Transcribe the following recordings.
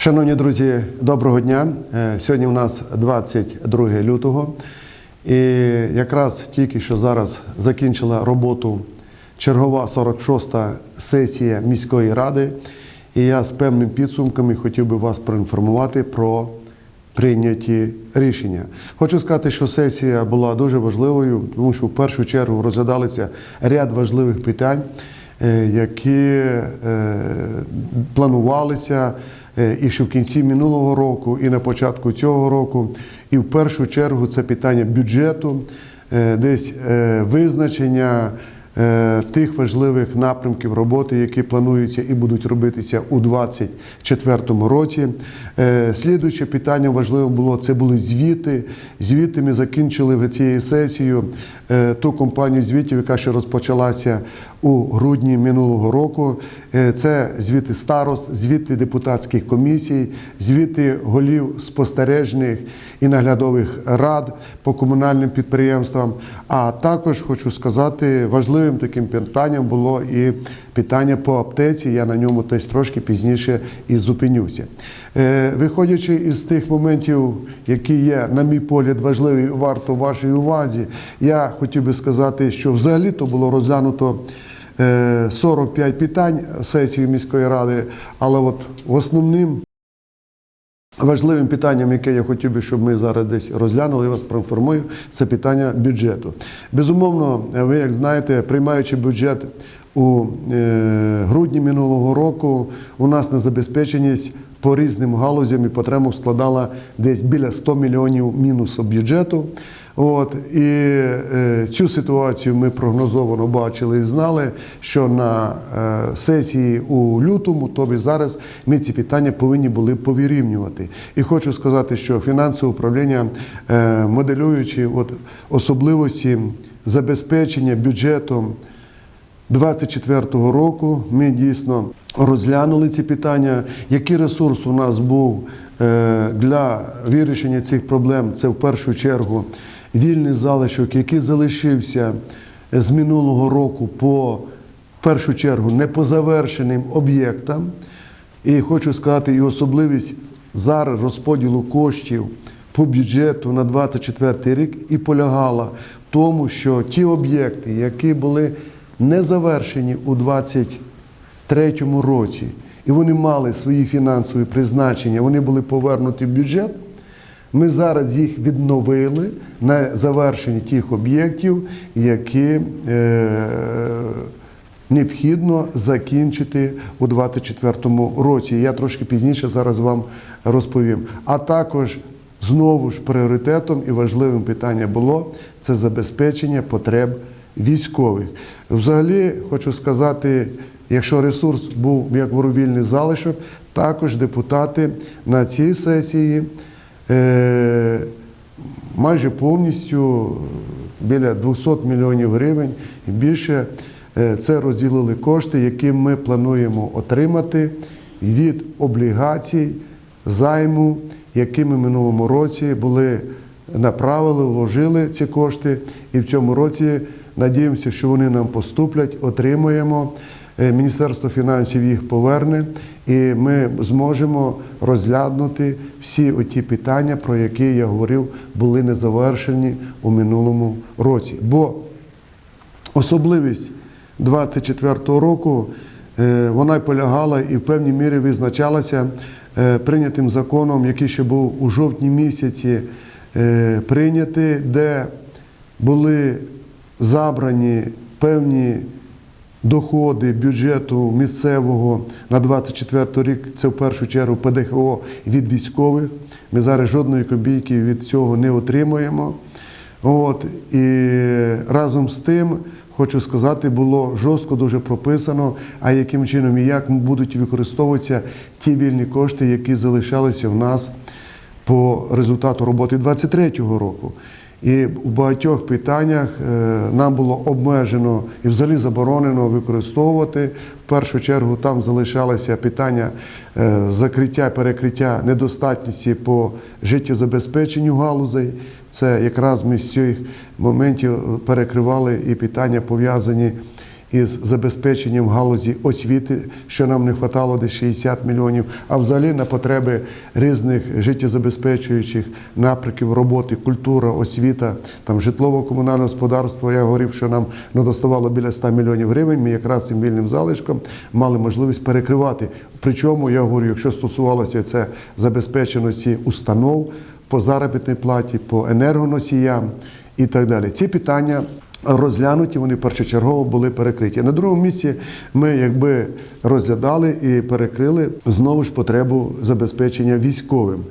Шановні друзі, доброго дня. Е, Сьогодні у нас 22 лютого. І якраз тільки що зараз закінчила роботу чергова 46-та сесія міської ради. І я з певними підсумками хотів би вас проінформувати про прийняті рішення. Хочу сказати, що сесія була дуже важливою, тому що в першу чергу розглядалися ряд важливих питань, е, які е, планувалися і ще в кінці минулого року, і на початку цього року. І в першу чергу це питання бюджету, е, десь е, визначення е, тих важливих напрямків роботи, які плануються і будуть робитися у 2024 році. Е, Слідуюче питання важливим було це були звіти. Звіти ми закінчили в цією сесією е, ту компанію звітів, яка ще розпочалася у грудні минулого року. Е, Це звіти старост, звіти депутатських комісій, звіти голів спостережних і наглядових рад по комунальним підприємствам. А також хочу сказати, важливим таким питанням було і питання по аптеці. Я на ньому теж трошки пізніше і зупинюся. Е, Виходячи із тих моментів, які є, на мій погляд, важливі, варто вашій увазі, я хотів би сказати, що взагалі то було розглянуто. е, 45 питань сесії міської ради, але от основним Важливим питанням, яке я хотів би, щоб ми зараз десь розглянули, я вас проінформую, це питання бюджету. Безумовно, ви як знаєте, приймаючи бюджет у е, грудні минулого року, у нас незабезпеченість по різним галузям і потребам складала десь біля 100 мільйонів мінусу бюджету. От і е, цю ситуацію ми прогнозовано бачили і знали, що на е, сесії у лютому, тобі зараз, ми ці питання повинні були повирівнювати. І хочу сказати, що фінансове управління, е, моделюючи от особливості забезпечення бюджетом 24-го року, ми дійсно розглянули ці питання. Який ресурс у нас був е, для вирішення цих проблем? Це в першу чергу вільний залишок, який залишився з минулого року по в першу чергу не по завершеним об'єктам. І хочу сказати, і особливість зараз розподілу коштів по бюджету на 24 рік і полягала в тому, що ті об'єкти, які були не завершені у 2023 році, і вони мали свої фінансові призначення, вони були повернуті в бюджет. Ми зараз їх відновили на завершенні тих об'єктів, які е, необхідно закінчити у 2024 році. Я трошки пізніше зараз вам розповім. А також знову ж пріоритетом і важливим питанням було це забезпечення потреб військових. Взагалі, хочу сказати, якщо ресурс був як вільний залишок, також депутати на цій сесії. Е, майже повністю біля 200 мільйонів гривень і більше е, це розділили кошти, які ми плануємо отримати від облігацій займу, які ми в минулому році були направили, вложили ці кошти, і в цьому році надіємося, що вони нам поступлять, отримуємо. Е, Міністерство фінансів їх поверне, і ми зможемо розглянути всі оті питання, про які я говорив, були не завершені у минулому році. Бо особливість 24-го року е, вона й полягала і в певній мірі визначалася е, прийнятим законом, який ще був у жовтні місяці прийнятий, де були забрані певні доходи бюджету місцевого на 24 рік це в першу чергу ПДХО від військових. Ми зараз жодної копійки від цього не отримуємо. От, і разом з тим, хочу сказати, було жорстко дуже прописано, а яким чином і як будуть використовуватися ті вільні кошти, які залишалися в нас по результату роботи 2023 року. І у багатьох питаннях е, нам було обмежено і взагалі заборонено використовувати. В першу чергу там залишалося питання е, закриття, перекриття недостатності по життєзабезпеченню галузей. Це якраз ми з цих моментів перекривали і питання пов'язані із забезпеченням галузі освіти, що нам не вистачало десь 60 мільйонів, а взагалі на потреби різних життєзабезпечуючих напрямків роботи, культура, освіта, там житлово-комунальне господарство. Я говорив, що нам не доставало біля 100 мільйонів гривень. Ми якраз цим вільним залишком мали можливість перекривати. Причому я говорю, якщо стосувалося це забезпеченості установ по заробітній платі, по енергоносіям і так далі. Ці питання розглянуті, вони першочергово були перекриті. На другому місці ми якби розглядали і перекрили знову ж потребу забезпечення військовим.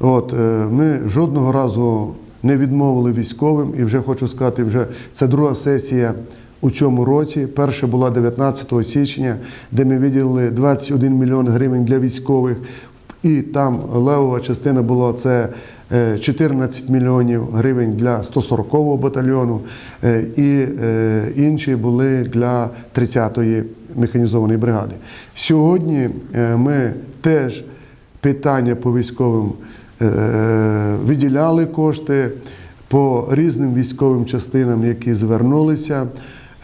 От е, ми жодного разу не відмовили військовим, і вже хочу сказати, вже це друга сесія. У цьому році перша була 19 січня, де ми виділили 21 мільйон гривень для військових, і там левова частина була це 14 мільйонів гривень для 140-го батальйону, е, і е, інші були для 30-ї механізованої бригади. Сьогодні е, ми теж питання по військовим е, виділяли кошти по різним військовим частинам, які звернулися.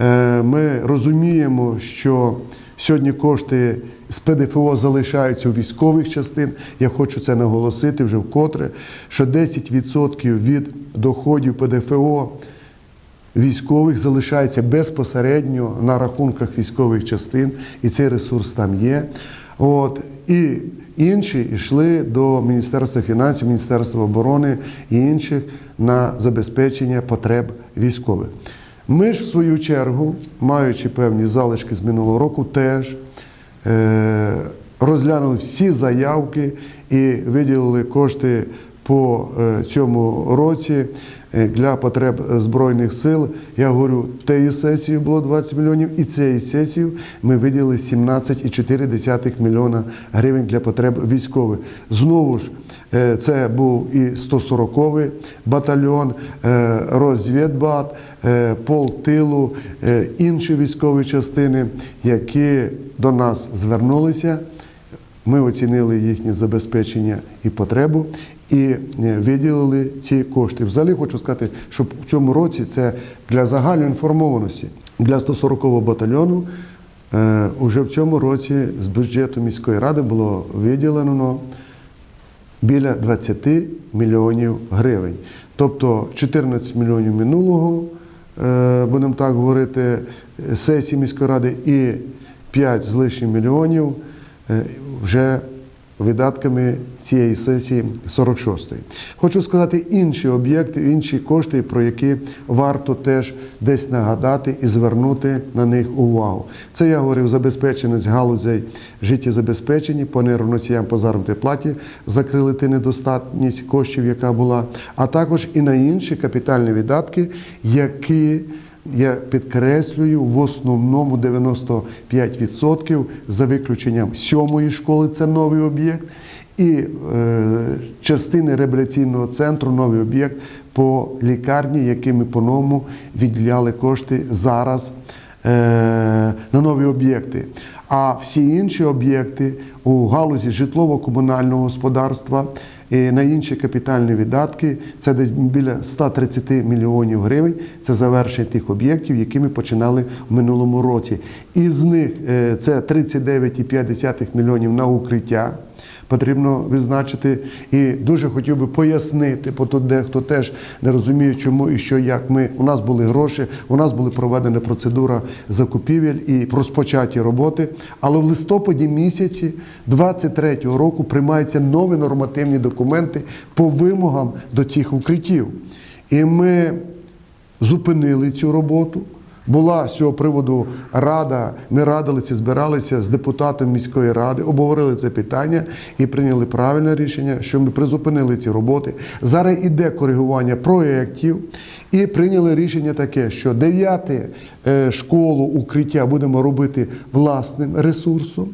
Е, Ми розуміємо, що сьогодні кошти з ПДФО залишаються у військових частин. Я хочу це наголосити вже вкотре, що 10% від доходів ПДФО військових залишається безпосередньо на рахунках військових частин, і цей ресурс там є. От, і інші йшли до Міністерства фінансів, Міністерства оборони і інших на забезпечення потреб військових. Ми ж, в свою чергу, маючи певні залишки з минулого року, теж розглянули всі заявки і виділили кошти по е, цьому році е, для потреб Збройних сил. Я говорю, тієї сесії було 20 мільйонів, і цієї сесії ми виділили 17,4 мільйона гривень для потреб військових. Знову ж, е, це був і 140-й батальйон, розвідбат, е, пол тилу, інші військові частини, які до нас звернулися. Ми оцінили їхнє забезпечення і потребу і е, виділили ці кошти. Взагалі хочу сказати, що в цьому році це для загальної інформованості для 140-го батальйону. е, Уже в цьому році з бюджету міської ради було виділено біля 20 мільйонів гривень. Тобто 14 мільйонів минулого, е, будемо так говорити, сесії міської ради і 5 з лишнім мільйонів вже видатками цієї сесії 46-ї. Хочу сказати інші об'єкти, інші кошти, про які варто теж десь нагадати і звернути на них увагу. Це я говорив забезпеченість галузей життєзабезпечені по нейроносіям по заробітній платі, закрили ти недостатність коштів, яка була, а також і на інші капітальні видатки, які я підкреслюю, в основному 95% за виключенням сьомої школи, це новий об'єкт, і е, частини реабілітаційного центру, новий об'єкт по лікарні, які ми по-новому відділяли кошти зараз е, на нові об'єкти. А всі інші об'єкти у галузі житлово-комунального господарства на інші капітальні видатки це десь біля 130 мільйонів гривень. Це завершення тих об'єктів, які ми починали в минулому році. Із них е, це 39,5 мільйонів на укриття. Потрібно відзначити і дуже хотів би пояснити, бо тут дехто теж не розуміє, чому і що, як ми. У нас були гроші, у нас була проведена процедура закупівель і розпочаті роботи. Але в листопаді місяці 23-го року приймаються нові нормативні документи по вимогам до цих укриттів. І ми зупинили цю роботу. Була з цього приводу рада. Ми радилися, збиралися з депутатом міської ради, обговорили це питання і прийняли правильне рішення, що ми призупинили ці роботи. Зараз іде коригування проєктів, і прийняли рішення таке, що дев'яте е, школу укриття будемо робити власним ресурсом.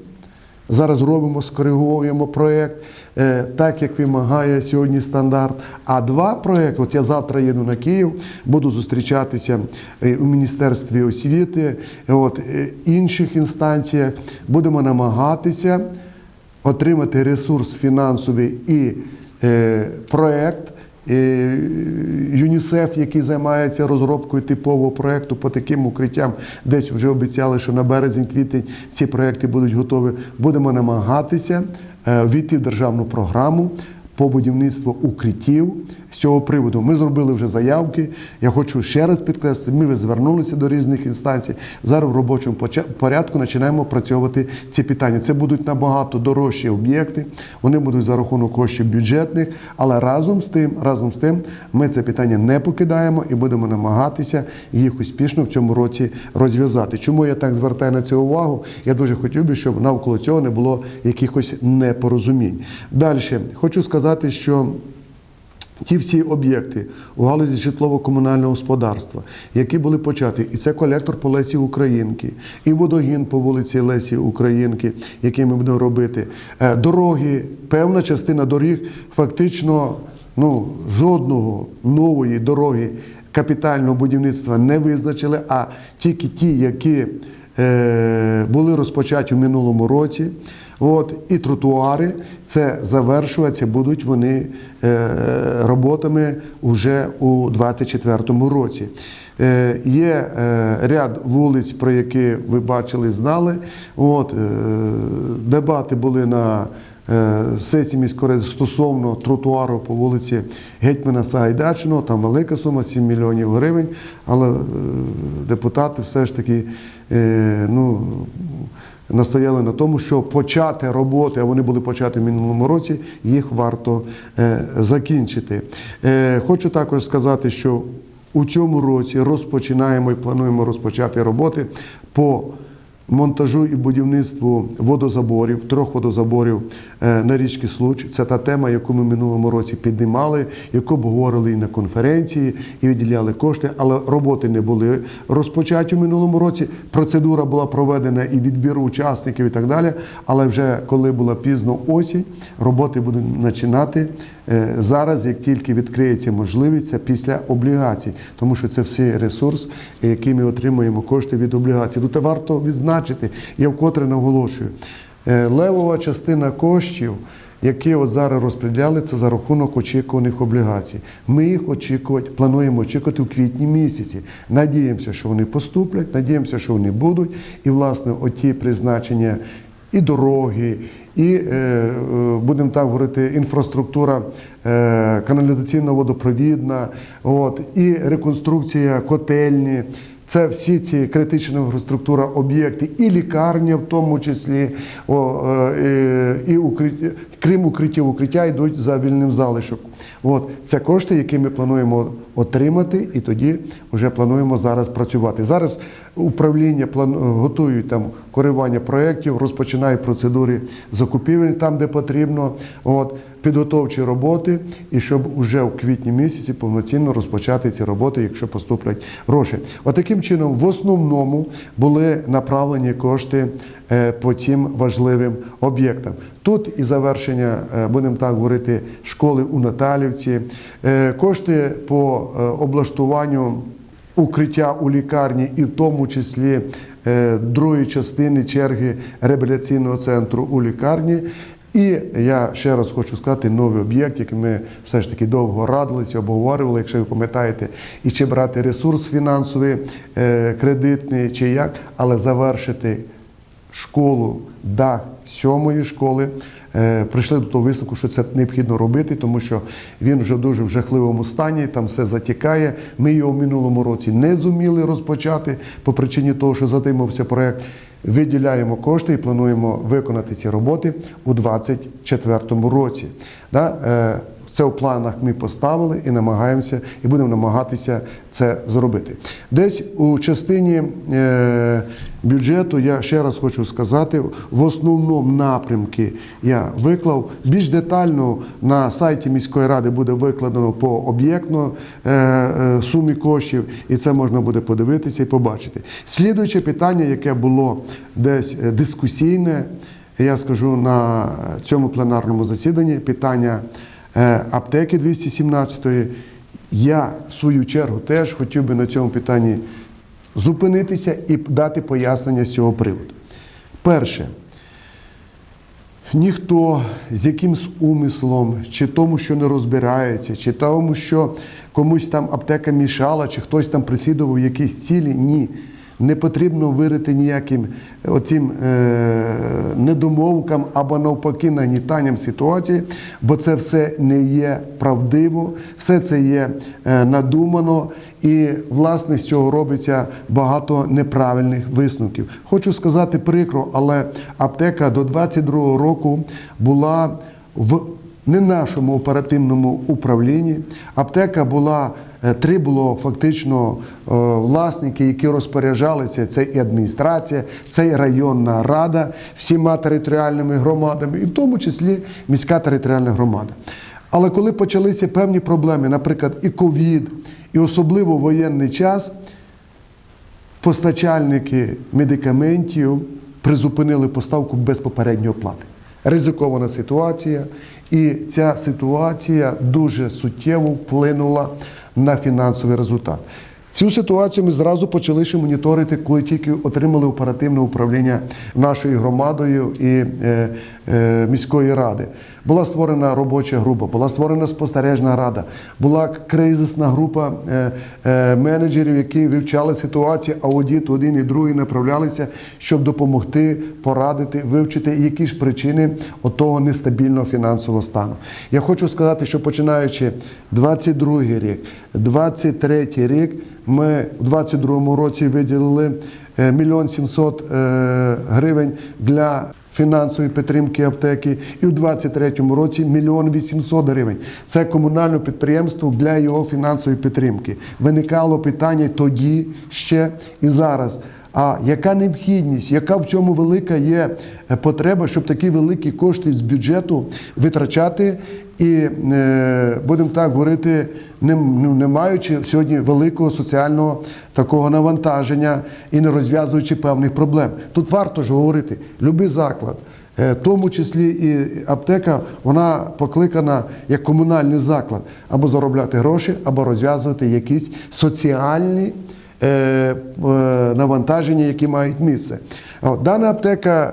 Зараз робимо, скориговуємо проєкт, так як вимагає сьогодні стандарт. А два проєкти, от я завтра їду на Київ, буду зустрічатися е, у Міністерстві освіти, е, от, е, інших інстанціях, будемо намагатися отримати ресурс фінансовий і е, проєкт, е, ЮНІСЕФ, який займається розробкою типового проєкту по таким укриттям, десь вже обіцяли, що на березень-квітень ці проєкти будуть готові. Будемо намагатися е, війти в державну програму по будівництву укриттів з цього приводу. Ми зробили вже заявки. Я хочу ще раз підкреслити, ми звернулися до різних інстанцій. Зараз в робочому порядку починаємо працювати ці питання. Це будуть набагато дорожчі об'єкти, вони будуть за рахунок коштів бюджетних, але разом з тим, разом з тим, ми це питання не покидаємо і будемо намагатися їх успішно в цьому році розв'язати. Чому я так звертаю на це увагу? Я дуже хотів би, щоб навколо цього не було якихось непорозумінь. Далі хочу сказати, що Ті всі об'єкти у галузі житлово-комунального господарства, які були початі, і це колектор по Лесі Українки, і водогін по вулиці Лесі Українки, який ми будемо робити, е, дороги, певна частина доріг, фактично ну, жодного нової дороги капітального будівництва не визначили, а тільки ті, які е, були розпочаті в минулому році. От, і тротуари це завершуються, будуть вони е, роботами вже у 2024 році. Е, є е, ряд вулиць, про які ви бачили, знали. От, дебати були на сесії міської стосовно тротуару по вулиці Гетьмана Сагайдачного, там велика сума 7 мільйонів гривень, але депутати все ж таки ну, настояли на тому, що почати роботи, а вони були почати в минулому році, їх варто е, закінчити. Е, хочу також сказати, що у цьому році розпочинаємо і плануємо розпочати роботи по монтажу і будівництву водозаборів, трьох водозаборів е, на річці Случ. Це та тема, яку ми минулому році піднімали, яку обговорили і на конференції, і виділяли кошти, але роботи не були розпочаті в минулому році. Процедура була проведена і відбір учасників, і так далі. Але вже коли була пізно осінь, роботи будуть починати зараз, як тільки відкриється можливість, це після облігацій, тому що це всі ресурс, який ми отримуємо кошти від облігацій. Тут варто відзначити, я вкотре наголошую, е, левова частина коштів. Які от зараз розподіляли, це за рахунок очікуваних облігацій. Ми їх очікувати, плануємо очікувати у квітні місяці. Надіємося, що вони поступлять, надіємося, що вони будуть. І, власне, оті призначення і дороги, і е, е, будемо так говорити, інфраструктура е, каналізаційно-водопровідна, от, і реконструкція котельні. Це всі ці критична інфраструктура, об'єкти, і лікарня, в тому числі, о, е, і, і укриття, крім укриттів, укриття йдуть за вільним залишок. От це кошти, які ми плануємо отримати, і тоді вже плануємо зараз працювати. Зараз управління план готують там коригування проєктів, розпочинають процедури закупівель там, де потрібно. От підготовчі роботи, і щоб уже в квітні місяці повноцінно розпочати ці роботи, якщо поступлять гроші. Отаким чином, в основному були направлені кошти е, по цим важливим об'єктам. Тут і завершення, е, будемо так говорити, школи у Наталівці, е, кошти по облаштуванню укриття у лікарні, і в тому числі другої частини черги реабілітаційного центру у лікарні. І я ще раз хочу сказати новий об'єкт, який ми все ж таки довго радилися, обговорювали, якщо ви пам'ятаєте, і чи брати ресурс фінансовий, е, кредитний, чи як, але завершити школу, дах сьомої школи. Е, Прийшли до того висновку, що це необхідно робити, тому що він вже дуже в жахливому стані, там все затікає. Ми його в минулому році не зуміли розпочати по причині того, що затримався проект. Виділяємо кошти і плануємо виконати ці роботи у 2024 році. Це в планах ми поставили і намагаємося, і будемо намагатися це зробити. Десь у частині е, бюджету я ще раз хочу сказати, в основному напрямки я виклав більш детально на сайті міської ради буде викладено по об'єктно е, е, сумі коштів, і це можна буде подивитися і побачити. Слідуюче питання, яке було десь дискусійне, я скажу на цьому пленарному засіданні, питання аптеки 217-ї. Я в свою чергу теж хотів би на цьому питанні зупинитися і дати пояснення з цього приводу. Перше, ніхто з якимсь умислом, чи тому, що не розбирається, чи тому, що комусь там аптека мішала, чи хтось там присідував якісь цілі, ні. Не потрібно вирити ніяким отім е, недомовкам або навпаки нагнітанням ситуації, бо це все не є правдиво, все це є е, надумано, і власне з цього робиться багато неправильних висновків. Хочу сказати прикро, але аптека до 22-го року була в не нашому оперативному управлінні. Аптека була е, три було фактично е, власники, які розпоряджалися. Це і адміністрація, це і районна рада всіма територіальними громадами, і в тому числі міська територіальна громада. Але коли почалися певні проблеми, наприклад, і ковід, і особливо воєнний час, постачальники медикаментів призупинили поставку без попередньої оплати. Ризикована ситуація, і ця ситуація дуже суттєво вплинула на фінансовий результат. Цю ситуацію ми зразу почали ще моніторити, коли тільки отримали оперативне управління нашою громадою і е, е, міської ради. Була створена робоча група, була створена спостережна рада, була кризисна група е, е, менеджерів, які вивчали ситуацію, аудит один і другий направлялися, щоб допомогти, порадити, вивчити, які ж причини отого нестабільного фінансового стану. Я хочу сказати, що починаючи 22 рік, 23 рік, ми в 22 році виділили е, мільйон сімсот гривень для фінансової підтримки аптеки, і у 23-му році мільйон 800 гривень. Це комунальне підприємство для його фінансової підтримки. Виникало питання тоді ще і зараз. А яка необхідність, яка в цьому велика є е, потреба, щоб такі великі кошти з бюджету витрачати і, е, будемо так говорити, не, ну, не маючи сьогодні великого соціального такого навантаження і не розв'язуючи певних проблем. Тут варто ж говорити, любий заклад. е, В тому числі і аптека, вона покликана як комунальний заклад або заробляти гроші, або розв'язувати якісь соціальні навантаження, які мають місце. Дана аптека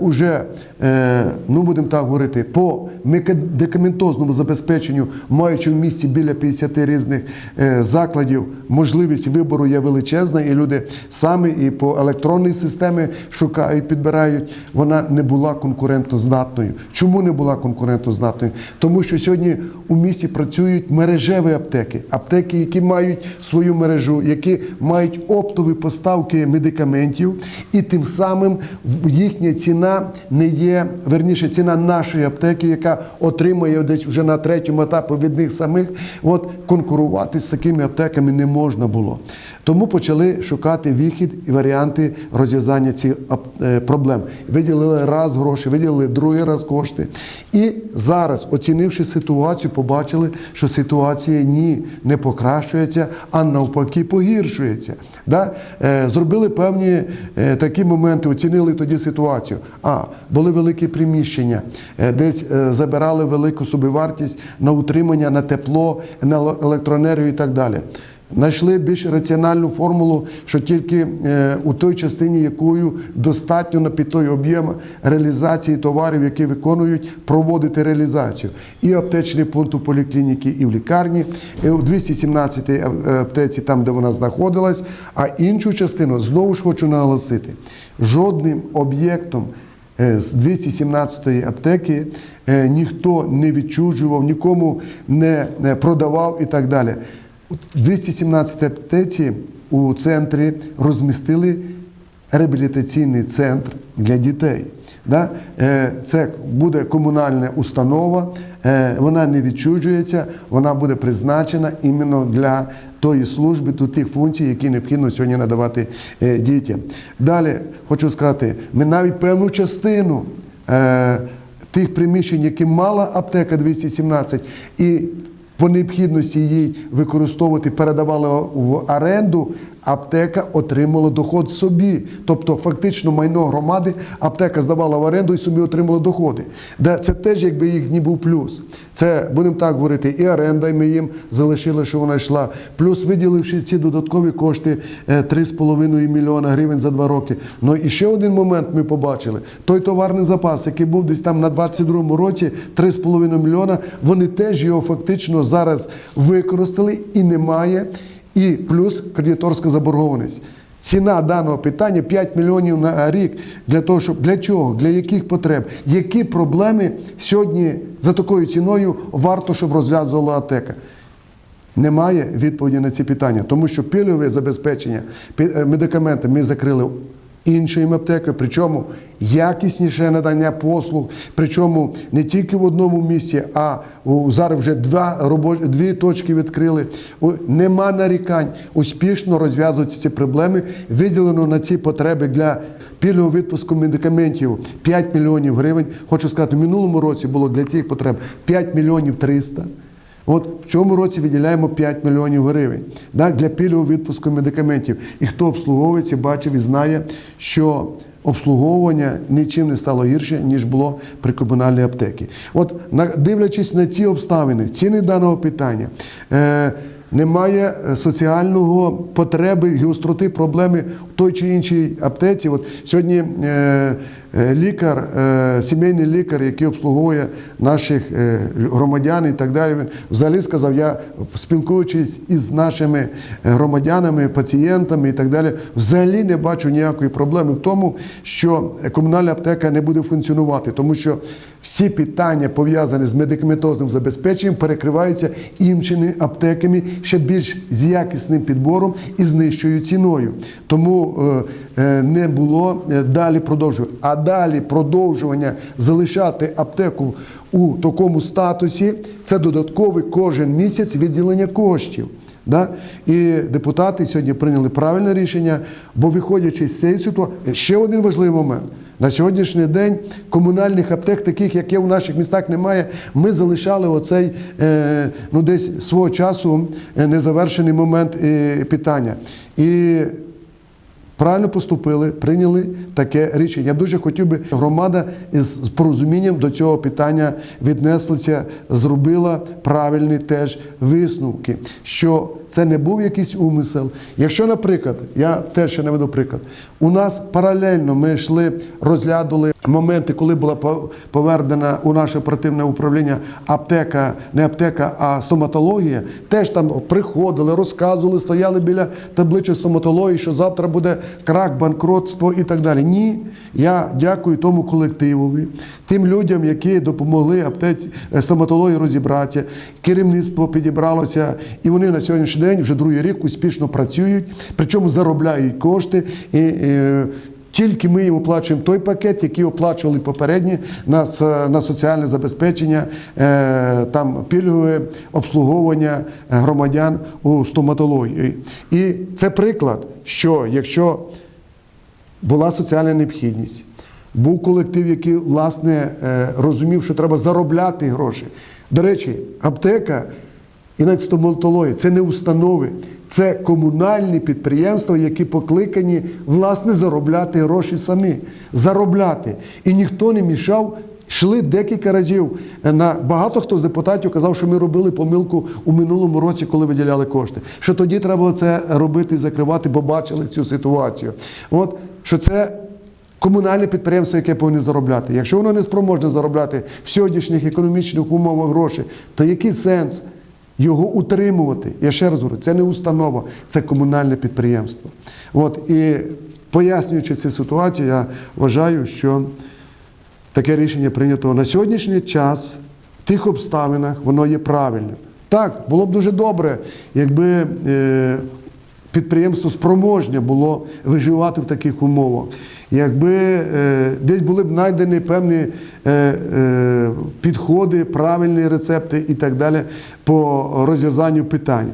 вже е, ну будемо так говорити, по медикаментозному забезпеченню, маючи в місті біля 50 різних е, закладів, можливість вибору є величезна, і люди самі і по електронній системі шукають, підбирають. Вона не була конкурентоздатною. Чому не була конкурентоздатною? Тому що сьогодні у місті працюють мережеві аптеки, аптеки, які мають свою мережу, які мають оптові поставки медикаментів, і тим самим їхня ціна не є, верніше, ціна нашої аптеки, яка отримує десь вже на третьому етапі від них самих. От конкурувати з такими аптеками не можна було. Тому почали шукати вихід і варіанти розв'язання цих е, проблем. Виділили раз гроші, виділили другий раз кошти. І зараз, оцінивши ситуацію, побачили, що ситуація ні не покращується, а навпаки погіршується. Да? Е, Зробили певні е, такі моменти, оцінили тоді ситуацію. А були великі приміщення, е, десь е, забирали велику собівартість на утримання, на тепло, на електроенергію і так далі. Знайшли більш раціональну формулу, що тільки е, у той частині, якою достатньо на під той об'єм реалізації товарів, які виконують, проводити реалізацію. І аптечний пункт у поліклініки, і в лікарні, і у 217 аптеці, там, де вона знаходилась. А іншу частину знову ж хочу наголосити: жодним об'єктом з 217-ї аптеки е, ніхто не відчужував, нікому не продавав і так далі. У 217 аптеці у центрі розмістили реабілітаційний центр для дітей. Е, Це буде комунальна установа, е, вона не відчужується, вона буде призначена іменно для тої служби, до тих функцій, які необхідно сьогодні надавати е, дітям. Далі хочу сказати, ми навіть певну частину. е, Тих приміщень, які мала аптека 217, і по необхідності її використовувати передавали в оренду аптека отримала доход собі. Тобто, фактично, майно громади аптека здавала в оренду і собі отримала доходи. Де це теж якби їхній був плюс. Це, будемо так говорити, і оренда, і ми їм залишили, що вона йшла. Плюс виділивши ці додаткові кошти е, 3,5 мільйона гривень за два роки. Ну і ще один момент ми побачили: той товарний запас, який був десь там на 22-му році, 3,5 мільйона, вони теж його фактично зараз використали і немає. І плюс кредиторська заборгованість. Ціна даного питання 5 мільйонів на рік для того, щоб для чого, для яких потреб, які проблеми сьогодні за такою ціною варто, щоб розв'язувала АТЕКа. Немає відповіді на ці питання, тому що пільгове забезпечення е, ми закрили іншою аптекою, причому якісніше надання послуг, причому не тільки в одному місці, а зараз вже два робо- дві точки відкрили. Нема нарікань. Успішно розв'язуються ці проблеми. Виділено на ці потреби для пільгового відпуску медикаментів 5 мільйонів гривень. Хочу сказати, в минулому році було для цих потреб 5 мільйонів 300. От в цьому році виділяємо 5 мільйонів гривень да, для пільгового відпуску медикаментів. І хто обслуговується, бачив і знає, що обслуговування нічим не стало гірше, ніж було при комунальній аптеці. От дивлячись на ці обставини, ціни даного питання. Е, немає е, соціального потреби гостроти проблеми в той чи іншій аптеці. От сьогодні е, лікар, е, сімейний лікар, який обслуговує наших е, громадян і так далі, він взагалі сказав, я спілкуючись із нашими е, громадянами, пацієнтами і так далі, взагалі не бачу ніякої проблеми в тому, що комунальна аптека не буде функціонувати, тому що всі питання пов'язані з медикаментозним забезпеченням перекриваються іншими аптеками ще більш з якісним підбором і з нижчою ціною. Тому е, е, не було е, далі продовжувати. А далі продовжування залишати аптеку у такому статусі це додатковий кожен місяць виділення коштів. Да? І депутати сьогодні прийняли правильне рішення, бо виходячи з цієї ситуації, ще один важливий момент. На сьогоднішній день комунальних аптек, таких як є в наших містах, немає. Ми залишали оцей е, ну, десь свого часу е, незавершений момент е, питання. І Правильно поступили, прийняли таке рішення. Я дуже хотів би, громада із порозумінням до цього питання віднеслася, зробила правильні теж висновки, що це не був якийсь умисел. Якщо, наприклад, я теж ще наведу приклад, у нас паралельно ми йшли, розглядали моменти, коли була повернена у наше оперативне управління аптека, не аптека, а стоматологія, теж там приходили, розказували, стояли біля табличок стоматології, що завтра буде крах, банкротство і так далі. Ні, я дякую тому колективові, тим людям, які допомогли аптеці е, стоматології розібратися. Керівництво підібралося, і вони на сьогоднішній день вже другий рік успішно працюють, причому заробляють кошти. І, е, тільки ми їм оплачуємо той пакет, який оплачували попередні на, на соціальне забезпечення, е, там пільгове обслуговування е, громадян у стоматології. І це приклад, що якщо була соціальна необхідність, був колектив, який власне е, розумів, що треба заробляти гроші. До речі, аптека і навіть стоматологія це не установи, це комунальні підприємства, які покликані власне заробляти гроші самі. Заробляти. І ніхто не мішав. Йшли декілька разів. На багато хто з депутатів казав, що ми робили помилку у минулому році, коли виділяли кошти. Що тоді треба це робити і закривати, бо бачили цю ситуацію. От що це комунальне підприємство, яке повинні заробляти. Якщо воно не спроможне заробляти в сьогоднішніх економічних умовах гроші, то який сенс його утримувати? Я ще раз говорю, це не установа, це комунальне підприємство. От і пояснюючи цю ситуацію, я вважаю, що таке рішення прийнято на сьогоднішній час, в тих обставинах, воно є правильним. Так, було б дуже добре, якби е, підприємство спроможне було виживати в таких умовах. Якби е, десь були б знайдені певні е, е, підходи, правильні рецепти і так далі по розв'язанню питань.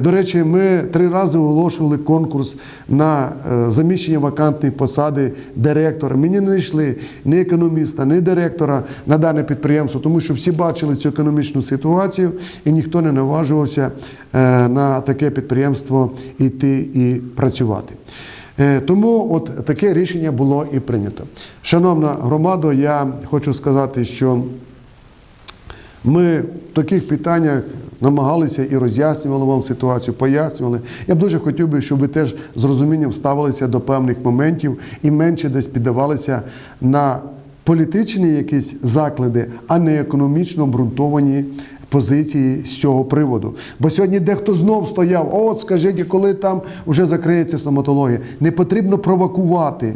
До речі, ми три рази оголошували конкурс на заміщення вакантної посади директора. Мені не йшли ні економіста, ні директора на дане підприємство, тому що всі бачили цю економічну ситуацію і ніхто не наважувався на таке підприємство йти і працювати. Е, Тому от таке рішення було і прийнято. Шановна громада, я хочу сказати, що ми в таких питаннях намагалися і роз'яснювали вам ситуацію, пояснювали. Я б дуже хотів би, щоб ви теж з розумінням ставилися до певних моментів і менше десь піддавалися на політичні якісь заклади, а не економічно обґрунтовані позиції з цього приводу. Бо сьогодні дехто знов стояв: от скажіть, коли там вже закриється стоматологія. Не потрібно провокувати,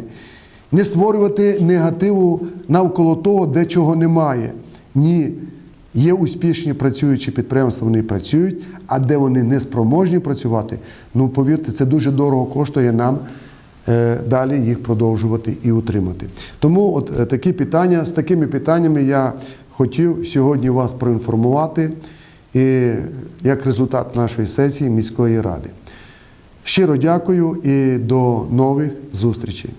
не створювати негативу навколо того, де чого немає. Ні. Є успішні працюючі підприємства, вони працюють, а де вони не спроможні працювати, ну повірте, це дуже дорого коштує нам е, далі їх продовжувати і утримати. Тому от е, такі питання, з такими питаннями я хотів сьогодні вас проінформувати і як результат нашої сесії міської ради. Щиро дякую і до нових зустрічей.